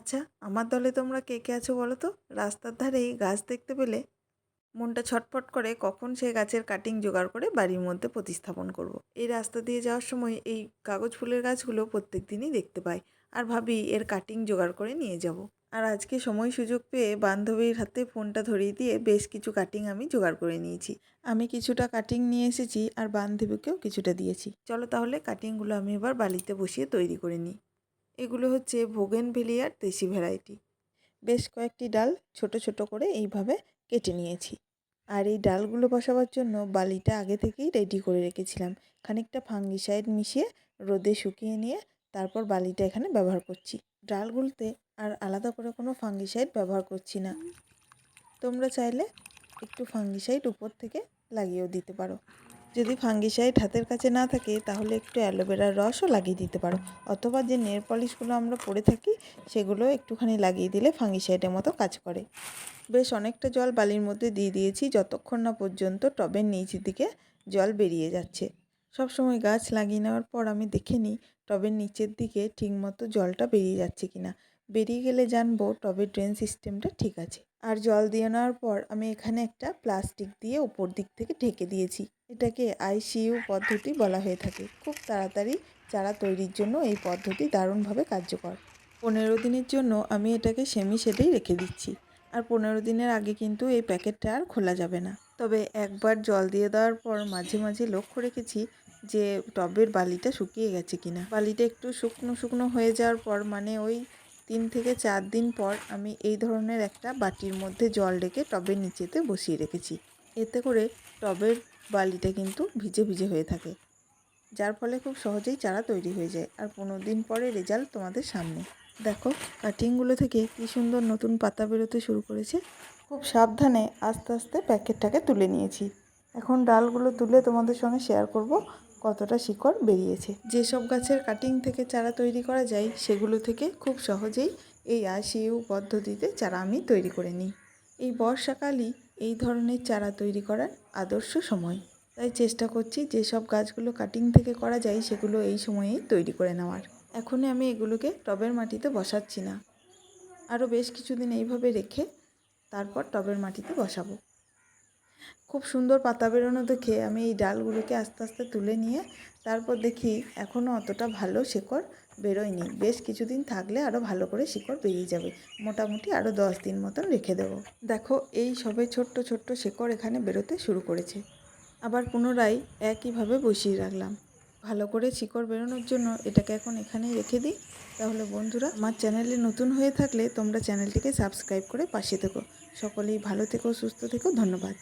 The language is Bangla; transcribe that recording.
আচ্ছা আমার দলে তোমরা কে কে আছো বলো তো রাস্তার ধারেই গাছ দেখতে পেলে মনটা ছটফট করে কখন সেই গাছের কাটিং জোগাড় করে বাড়ির মধ্যে প্রতিস্থাপন করব। এই রাস্তা দিয়ে যাওয়ার সময় এই কাগজ ফুলের গাছগুলো প্রত্যেক দিনই দেখতে পাই আর ভাবি এর কাটিং জোগাড় করে নিয়ে যাব। আর আজকে সময় সুযোগ পেয়ে বান্ধবীর হাতে ফোনটা ধরিয়ে দিয়ে বেশ কিছু কাটিং আমি জোগাড় করে নিয়েছি আমি কিছুটা কাটিং নিয়ে এসেছি আর বান্ধবীকেও কিছুটা দিয়েছি চলো তাহলে কাটিংগুলো আমি এবার বালিতে বসিয়ে তৈরি করে নিই এগুলো হচ্ছে ভোগেন ভেলিয়ার দেশি ভ্যারাইটি। বেশ কয়েকটি ডাল ছোট ছোট করে এইভাবে কেটে নিয়েছি। আর এই ডালগুলো বসাবার জন্য বালিটা আগে থেকেই রেডি করে রেখেছিলাম। খানিকটা ফাঙ্গিসাইড মিশিয়ে রোদে শুকিয়ে নিয়ে তারপর বালিটা এখানে ব্যবহার করছি। ডালগুলোতে আর আলাদা করে কোনো ফাঙ্গিসাইড ব্যবহার করছি না। তোমরা চাইলে একটু ফাঙ্গিসাইড উপর থেকে লাগিয়েও দিতে পারো। যদি ফাঙ্গিসাইড হাতের কাছে না থাকে, তাহলে একটু অ্যালোভেরার রসও লাগিয়ে দিতে পারো। অথবা যে নেল পলিশগুলো আমরা পরে থাকি, সেগুলো একটুখানি লাগিয়ে দিলে ফাঙ্গিসাইডের মতো কাজ করে। বেশ, অনেকটা জল বালির মধ্যে দিয়ে দিয়েছি, যতক্ষণ না পর্যন্ত টবের নিচ দিকে জল বেরিয়ে যাচ্ছে। সব সময় গাছ লাগিয়ে নেওয়ার পর আমি দেখে নিই, টবের নিচের দিকে ঠিকমতো জলটা বেরিয়ে যাচ্ছে কিনা। বেরিয়ে গেলে জানব টবের ড্রেন সিস্টেমটা ঠিক আছে। আর জল দিয়ে নেওয়ার পর আমি এখানে একটা প্লাস্টিক দিয়ে ওপর দিক থেকে ঢেকে দিয়েছি। এটাকে আইসিইউ পদ্ধতি বলা হয়ে থাকে। খুব তাড়াতাড়ি চারা তৈরির জন্য এই পদ্ধতি দারুণভাবে কার্যকর। পনেরো দিনের জন্য আমি এটাকে সেমি শেডেই রেখে দিচ্ছি। আর পনেরো দিনের আগে কিন্তু এই প্যাকেটটা আর খোলা যাবে না। তবে একবার জল দিয়ে দেওয়ার পর মাঝে মাঝে লক্ষ্য রেখেছি যে টবের বালিটা শুকিয়ে গেছে কিনা। বালিটা একটু শুকনো শুকনো হয়ে যাওয়ার পর মানে ওই তিন থেকে চার দিন পর আমি এই ধরনের একটা বাটির মধ্যে জল রেখে টবের নিচেতে বসিয়ে রেখেছি। এতে করে টবের বালিটা কিন্তু ভিজে ভিজে হয়ে থাকে, যার ফলে খুব সহজেই চারা তৈরি হয়ে যায়। আর পনেরো দিন পরে রেজাল্ট তোমাদের সামনে। দেখো, কাটিংগুলো থেকে কী সুন্দর নতুন পাতা বেরোতে শুরু করেছে। খুব সাবধানে আস্তে আস্তে প্যাকেটটাকে তুলে নিয়েছি। এখন ডালগুলো তুলে তোমাদের সঙ্গে শেয়ার করব। কতটা শিকড় বেরিয়েছে। যেসব গাছের কাটিং থেকে চারা তৈরি করা যায়, সেগুলো থেকে খুব সহজেই এই আশিউ পদ্ধতিতে চারা আমি তৈরি করে নিই। এই বর্ষাকালই এই ধরনের চারা তৈরি করার আদর্শ সময়। তাই চেষ্টা করছি যেসব গাছগুলো কাটিং থেকে করা যায়, সেগুলো এই সময়েই তৈরি করে নেওয়ার। এখনই আমি এগুলোকে টবের মাটিতে বসাচ্ছি না। আরও বেশ কিছুদিন এইভাবে রেখে তারপর টবের মাটিতে বসাবো। খুব সুন্দর পাতা বেরোনো দেখে আমি এই ডালগুলোকে আস্তে আস্তে তুলে নিয়ে তারপর দেখি এখনও অতটা ভালো শেকড় বেরোয়নি। বেশ কিছুদিন থাকলে আরও ভালো করে শিকড় বেরিয়ে যাবে। মোটামুটি আরও দশ দিন মতন রেখে দেবো। দেখো, এই সবে ছোট্ট ছোট্ট শেকড় এখানে বেরোতে শুরু করেছে। আবার পুনরায় একইভাবে বসিয়ে রাখলাম। ভালো করে শিকড় বেরোনোর জন্য এটাকে এখন এখানেই রেখে দিই। তাহলে বন্ধুরা, আমার চ্যানেলে নতুন হয়ে থাকলে তোমরা চ্যানেলটিকে সাবস্ক্রাইব করে পাশে থেকো। সকলেই ভালো থেকো, সুস্থ থেকো, ধন্যবাদ।